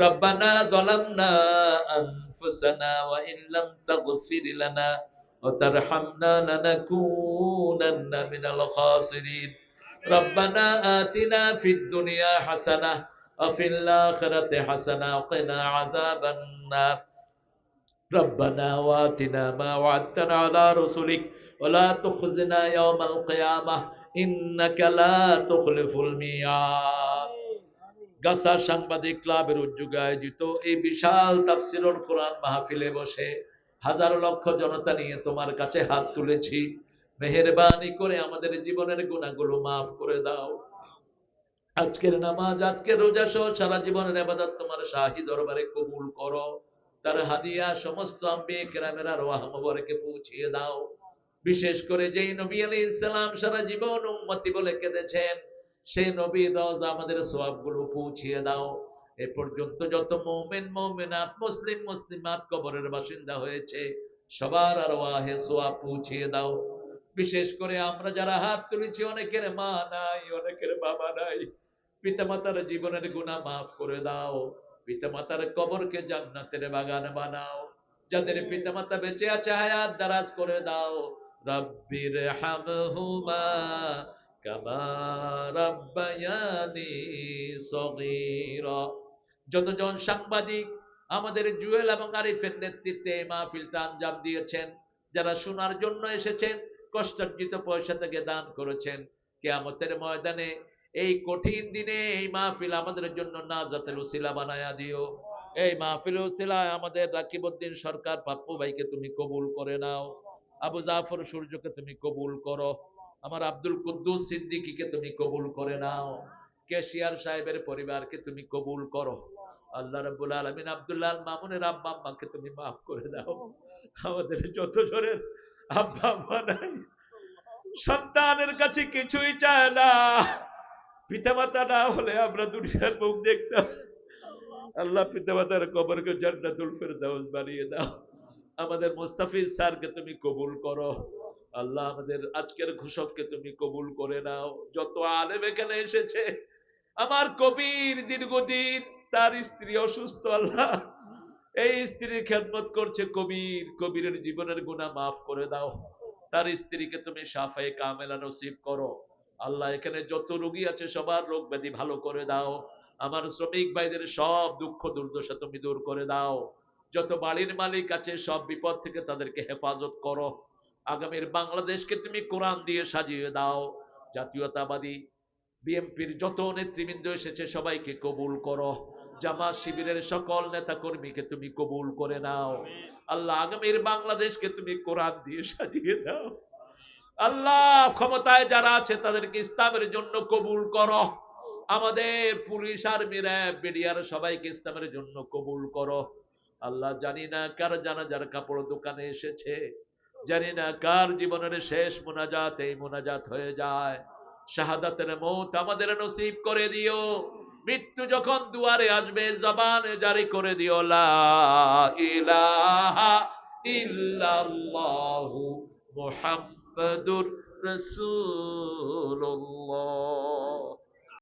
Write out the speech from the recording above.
ربنا ظلمنا أنفسنا وإن لم تغفر لنا وترحمنا لنكونن من الخاسرين. ربنا آتنا في الدنيا حسنة وفي الآخرة حسنة وقنا عذاب النار. ربنا واتنا ما وعدتنا على رسلك ولا تخزنا يوم القيامة إنك لا تخلف الميعاد. গাসা সাংবাদিক ক্লাবের উদ্যোগে আয়োজিত এই বিশাল তাফসিরুল কোরআন মাহফিলে বসে হাজার লক্ষ জনতা নিয়ে তোমার কাছে হাত তুলেছি। মেহেরবানি করে আমাদের জীবনের গুণাগুলো মাফ করে দাও। আজকের নামাজ, আজকের রোজা সহ সারা জীবনের আবাদত তোমার শাহী দরবারে কবুল করো। তার হাদিয়া সমস্ত আম্বিয়ে কেরামের আর ওয়াহমবরকে পৌঁছিয়ে দাও। বিশেষ করে যেই নবী আলী ইসলাম সারা জীবন উম্মতি বলে কেঁদেছেন সেই নবীর রজ আমাদের সোয়াবগুলো পৌঁছিয়ে দাও। এ পর্যন্ত যত মৌমেন, মৌমেনাত, মুসলিম, মুসলিমাত কবরের বাসিন্দা হয়েছে, সবার আর ওয়াহে সোয়াব পৌঁছিয়ে দাও। বিশেষ করে আমরা যারা হাত তুলেছি, অনেকের মা নাই, অনেকের বাবা নাই। পিতামাতার জীবনের গুণা মাফ করে দাও। পিতামাতার কবরকে জান্নাতের বাগান বানাও। যাদের পিতামাতা বেঁচে আছে, হায়াত দারাজ করে দাও। রব্বির হামহুমা যতজন সাংবাদিক আমাদের জুয়েল এবং আরিফের নেতৃত্বে এই মাহফিলটা আঞ্জাম দিয়েছেন, যারা শোনার জন্য এসেছেন, কষ্টার্জিত পয়সা থেকে দান করেছেন, কেয়ামতের ময়দানে এই কঠিন দিনে এই মাহফিল আমাদের জন্য না যাতে উসিলা বানায়া দিও। এই মাহফিল উসিলায় আমাদের রাকিবউদ্দিন সরকার, পাপ্পু ভাইকে তুমি কবুল করে নাও, আবু জাফর সূর্যকে তুমি কবুল করো। আমার আব্দুল কুদ্দুস সিদ্দিকীকে তুমি কবুল করে নাও। কেশিয়ার সাহেবের পরিবারকে তুমি কবুল করো। আল্লাহ রাব্বুল আলামিন আব্দুল্লাহ মামুনের আব্বা আম্মাকে তুমি মাফ করে দাও। আমাদের যত জনের আব্বা আম্মা নাই, সন্তানের কাছে কিছুই চায় না। পিতামাতা না হলে আমরা দুনিয়ার মুখ দেখতাম। আল্লাহ পিতামাতার কবরকে জান্নাতুল ফেরদাউস বানিয়ে দাও। আমাদের মোস্তাফিজ স্যারকে তুমি কবুল করো। আল্লাহ আমাদের আজকের ঘোষককে তুমি কবুল করে নাও। যত আলেম এখানে এসেছে, আমার কবির দীর্ঘদিন তার স্ত্রী অসুস্থ, আল্লাহ। এই স্ত্রীর খেদমত করছে কবির। কবিরের জীবনের গুণা মাফ করে দাও। তার স্ত্রীকে তুমি সাফাই কামেলা নসিব করো। আল্লাহ এখানে যত রোগী আছে, সবার রোগ ব্যাধি ভালো করে দাও। আমার শ্রমিক ভাইদের সব দুঃখ দুর্দশা তুমি দূর করে দাও। যত বাড়ির মালিক আছে, সব বিপদ থেকে তাদেরকে হেফাজত করো। আগামীর বাংলাদেশকে তুমি কোরআন দিয়ে সাজিয়ে দাও। জাতীয়তাবাদী বিএনপির যত নেতৃবৃন্দ এসেছে, সবাইকে কবুল করো। জামাত শিবিরের সকল নেতা কর্মীকে তুমি কবুল করে নাও। আল্লাহ, আগামীর বাংলাদেশকে তুমি কোরআন দিয়ে সাজিয়ে দাও। আল্লাহ, ক্ষমতায় যারা আছে, তাদেরকে ইসলামের জন্য কবুল করো। আমাদের পুলিশ আর্মি র্যাব সবাইকে ইসলামের জন্য কবুল করো। আল্লাহ, জানি না কার জানাজার কাপড় দোকানে এসেছে। জানি না কার জীবনের শেষ মোনাজাত, এই মোনাজাত হয়ে যায়। শাহাদাতের মৌত আমাদের নসিব করে দিও। মৃত্যু যখন দুয়ারে আসবে, জবানে জারি করে দিও, লা ইলাহা